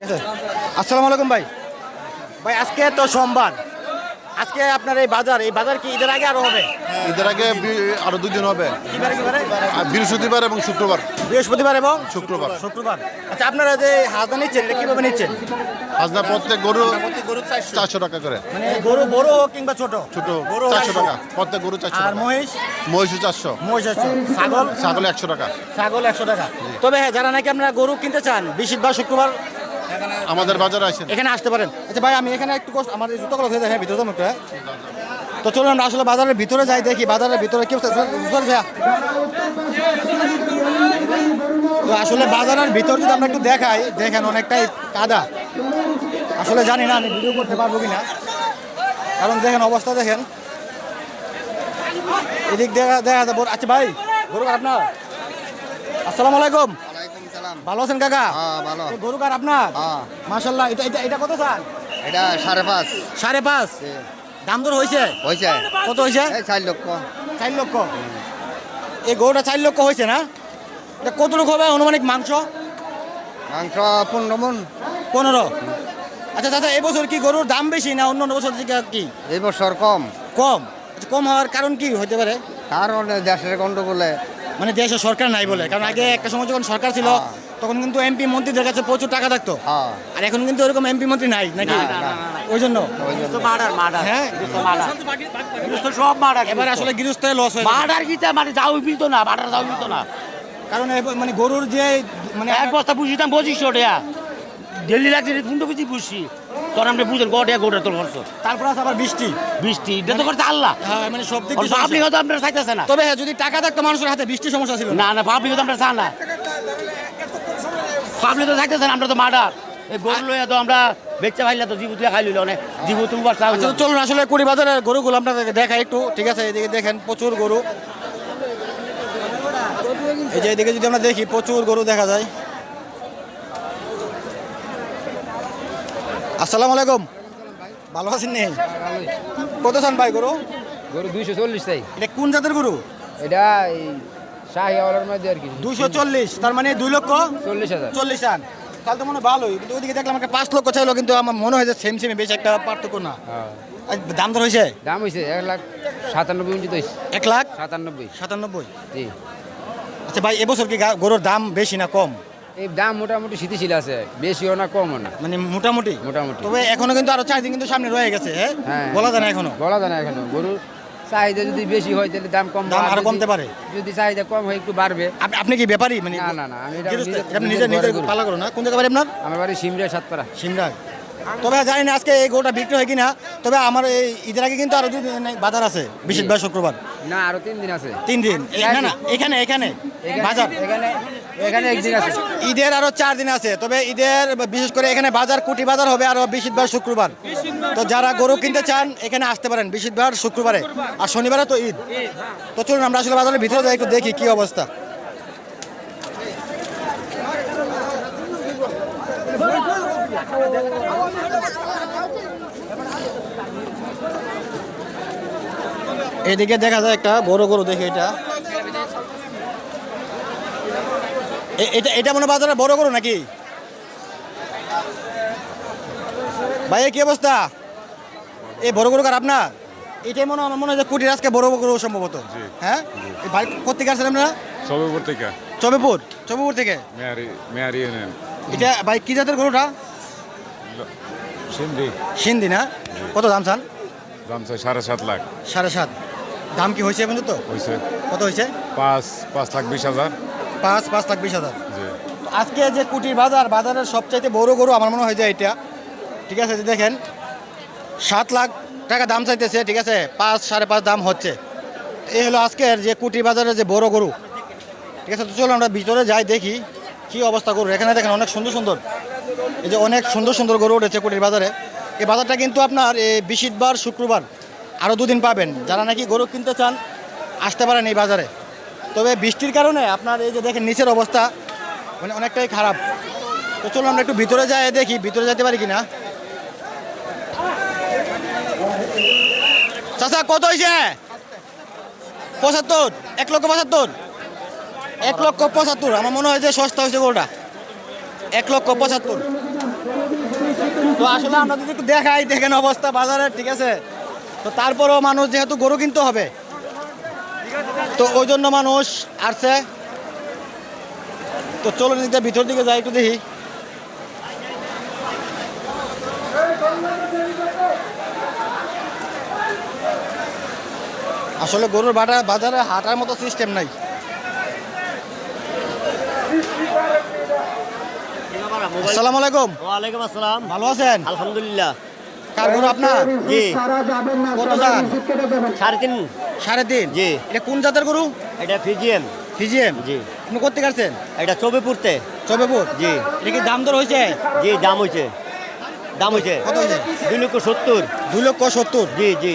আসসালামু আলাইকুম ভাই। ভাই আজকে তো সোমবার। আজকে আপনার এই বাজার এই বাজার কি ঈদের আগে আরও হবে? ঈদের আগে বি- আরও দুই দিন হবে আর বৃহস্পতিবার এবং শুক্রবার। বৃহস্পতিবার এবং শুক্রবার। শুক্রবার। আচ্ছা আপনারা যে হাজদা নিচ্ছেন এটা কীভাবে নিচ্ছেন? হাজনা প্রত্যেক গরু গরু চারশো। টাকা করে। মানে গরু বড় হোক কিংবা ছোট? ছোট গরু চারশো টাকা। প্রত্যেক গরু চারশো আর টাকা। মহিষ? মহিষও চারশো। মহিষ আছে ছাগল? ছাগল একশো টাকা। ছাগল একশো টাকা। তবে হ্যাঁ যারা নাকি আপনারা গরু কিনতে চান বৃহস্পতিবার শুক্রবার আমাদের বাজারে আসেন। এখানে আসতে পারেন। আচ্ছা ভাই আমি এখানে একটু কষ্ট আমার জুতোগুলো হয়ে হ্যাঁ ভিতরে যাব হ্যাঁ? তো চলুন আমরা আসলে বাজারের ভিতরে যাই দেখি বাজারের ভিতরে কি তো আসলে বাজারের ভিতর যদি আমরা একটু দেখাই দেখেন অনেকটাই কাদা। আসলে জানি না আমি ভিডিও করতে পারব কিনা। কারণ দেখেন অবস্থা দেখেন। এদিক দেখা দেখা যাব। আচ্ছা ভাই গরু আপনার? আসসালামু আলাইকুম। ভালো আছেন কাকা? হ্যাঁ ভালো। গরু কার আপনার? হ্যাঁ। মাশাল্লাহ এটা এটা এটা কত চান এটা সাড়ে পাঁচ। সাড়ে পাঁচ? দাম দর হয়েছে? হয়েছে। কত হয়েছে? এই চার লক্ষ। চার লক্ষ। এই গরুটা চার লক্ষ হয়েছে না? এটা কতটুকু হবে আনুমানিক মাংস? মাংস পনেরো মন। পনেরো। আচ্ছা দাদা এবছর কি গরুর দাম বেশি না অন্য অন্য বছর থেকে কি? এই বছর কম। কম। আচ্ছা, কম হওয়ার কারণ কি হতে পারে? কারণ দেশের গন্ডগোলে। মানে দেশে সরকার নাই বলে। কারণ আগে একটা সময় যখন সরকার ছিল হ্যাঁ। তখন কিন্তু এমপি মন্ত্রীদের কাছে প্রচুর টাকা থাকতো। হ্যাঁ। আর এখন কিন্তু ওরকম এমপি মন্ত্রী নাই নাকি? ওই জন্য। হ্যাঁ। সব মার্ডার এবার আসলে গৃহস্থ লস হয়ে। মার্ডার কি মানে যাও মিলতো না মার্ডার যাও মিলতো না। কারণ মানে গরুর যে মানে এক বস্তা বুঝিতাম পঁচিশশো টাকা ডেলি লাগছে ফুন্ডো বেশি বুঝছি তখন আমরা বুঝেন গোটা গোটা তোর খরচ। তারপর আছে আবার বৃষ্টি। বৃষ্টি এটা তো করছে আল্লাহ। হ্যাঁ মানে সব দিক সমস্যা। হয়তো আপনারা চাইতেছে না। তবে হ্যাঁ যদি টাকা থাকতো মানুষের হাতে বৃষ্টির সমস্যা ছিল না। না না পাবলিক হয়তো আমরা চান না। পাবলিক তো চাইতেছে আমরা তো মার্ডার। এই গরু লইয়া তো আমরা বেচা ফাইলে তো জীবু খাই লইল অনেক। জীবু তুমি বাচ্চা আচ্ছা চলুন আসলে কুড়ি বাজারের গরুগুলো আপনাদেরকে দেখাই একটু ঠিক আছে? এদিকে দেখেন প্রচুর গরু। এই যে এদিকে যদি আমরা দেখি প্রচুর গরু দেখা যায়। আসসালামু আলাইকুম। ভালো আছেন নেই কত চান ভাই গরু? গরু দুইশো চল্লিশ চাই। এটা কোন জাতের গরু? এটা মধ্যে আর কি। দুশো চল্লিশ তার মানে দুই লক্ষ চল্লিশ হাজার। চল্লিশ চান তাহলে তো মনে ভালোই কিন্তু ওইদিকে দেখলাম একটা পাঁচ লক্ষ চাইলো কিন্তু আমার মনে হয় যে সেম সেমই বেশ একটা পার্থক্য না। হ্যাঁ। দাম দর হয়েছে? দাম হয়েছে এক লাখ সাতানব্বই হয়েছে এক লাখ সাতানব্বই। সাতানব্বই? জি। আচ্ছা ভাই এবছর কি গরুর দাম বেশি না কম? এই দাম মোটামুটি স্থিতিশীল আছে বেশিও না কমও না। মানে মোটামুটি? মোটামুটি। তবে এখনও কিন্তু আরও চার দিন কিন্তু সামনে রয়ে গেছে হ্যাঁ? হ্যাঁ। বলা যায় না এখনও। বলা যায় না এখনও। গরুর চাহিদা যদি বেশি হয় তাহলে দাম কম দাম আর কমতে পারে। যদি চাহিদা কম হয় একটু বাড়বে। আপনি কি ব্যাপারী? মানে না, না, না, আমি এটা নিজে আপনি নিজে। পালা করো না। কোন জায়গা বাড়ি আপনার? আমার বাড়ি সিমরা সাতপাড়া। সিমরাগ তবে জানি না আজকে এই গরুটা বিক্রি হয় কিনা তবে আমার এই ঈদের আগে কিন্তু আরও দুই দিন বাজার আছে বৃহস্পতিবার শুক্রবার। না আরও তিন দিন আছে। তিন দিন? না না এখানে এখানে বাজার। এখানে এখানে একদিন আছে। ঈদের আরও চার দিন আছে তবে ঈদের বিশেষ করে এখানে বাজার কুটি বাজার হবে আরও বৃহস্পতিবার শুক্রবার। তো যারা গরু কিনতে চান এখানে আসতে পারেন বৃহস্পতিবার শুক্রবারে। আর শনিবারে তো ঈদ। তো চলুন আমরা আসলে বাজারের ভিতরে যাই একটু দেখি কি অবস্থা। এদিকে দেখা যায় একটা বড় গরু দেখে এটা। এটা এটা মনে বাজারে বড় গরু নাকি? ভাই কি অবস্থা? এই বড় গরু কার আপনার? এটাই মনে হয় আমার মনে হয় যে কুটির আজকে বড় গরু সম্ভবত। হ্যাঁ? ভাই কোথেকে আসছেন আপনারা? সবেপুর থেকে। চবেপুর চবেপুর থেকে? এটা ভাই কি জাতের গরুটা? সিন্ধি। সিন্ধি না? কত দাম চান? দাম চাই সাড়ে সাত লাখ। সাড়ে সাত। দাম কি হয়েছে এখন তো? হয়েছে। কত হয়েছে? পাঁচ পাঁচ লাখ বিশ হাজার। পাঁচ পাঁচ লাখ বিশ হাজার। আজকে যে কুটির বাজার বাজারের সবচাইতে বড় গরু আমার মনে হয় যে এটা। ঠিক আছে যে দেখেন সাত লাখ টাকা দাম চাইতেছে ঠিক আছে? পাঁচ সাড়ে পাঁচ দাম হচ্ছে। এই হলো আজকের যে কুটির বাজারের যে বড় গরু। ঠিক আছে তো চলো আমরা ভিতরে যাই দেখি কি অবস্থা গরু এখানে দেখেন অনেক সুন্দর সুন্দর এই যে অনেক সুন্দর সুন্দর গরু উঠেছে কুটির বাজারে। এই বাজারটা কিন্তু আপনার, এই বৃহস্পতিবার, শুক্রবার আরও দুদিন পাবেন। যারা নাকি গরু কিনতে চান, আসতে পারেন এই বাজারে। তবে বৃষ্টির কারণে আপনার এই যে দেখেন নিচের অবস্থা মানে অনেকটাই খারাপ। তো চলুন আমরা একটু ভিতরে যাই, দেখি ভিতরে যেতে পারি কিনা। চাচা, কত হয়েছে পঁচাত্তর, এক লক্ষ পঁচাত্তর। এক লক্ষ পঁচাত্তর, আমার মনে হয় যে সস্তা হয়েছে গরুটা। এক লক্ষ পঁচাত্তর। তো আসলে আমরা যদি একটু দেখাই, দেখেন অবস্থা বাজারের ঠিক আছে? তো তারপরেও মানুষ যেহেতু গরু কিনতে হবে, তো ওই জন্য মানুষ আসছে। তো চলো দিকে ভিতর দিকে যাই, একটু দেখি। আসলে গরুর বাটা বাজারে হাঁটার মতো সিস্টেম নাই। আসসালামু আলাইকুম। ওয়ালাইকুম আসসালাম। ভালো আছেন? আলহামদুলিল্লাহ। কার গরু আপনার? জি। কত দাম সাড়ে তিন। সাড়ে তিন? জি। এটা কোন জাতের গরু? এটা ফিজিএম ফিজিএম জি। আপনি কোথেকে আসছেন? এটা চবে পড়তে চবেপুর? জি। এটা কি দাম দর হয়েছে? জি দাম হয়েছে। দাম হয়েছে। কত হয়েছে? দুই লক্ষ সত্তর। দুই লক্ষ সত্তর? জি জি।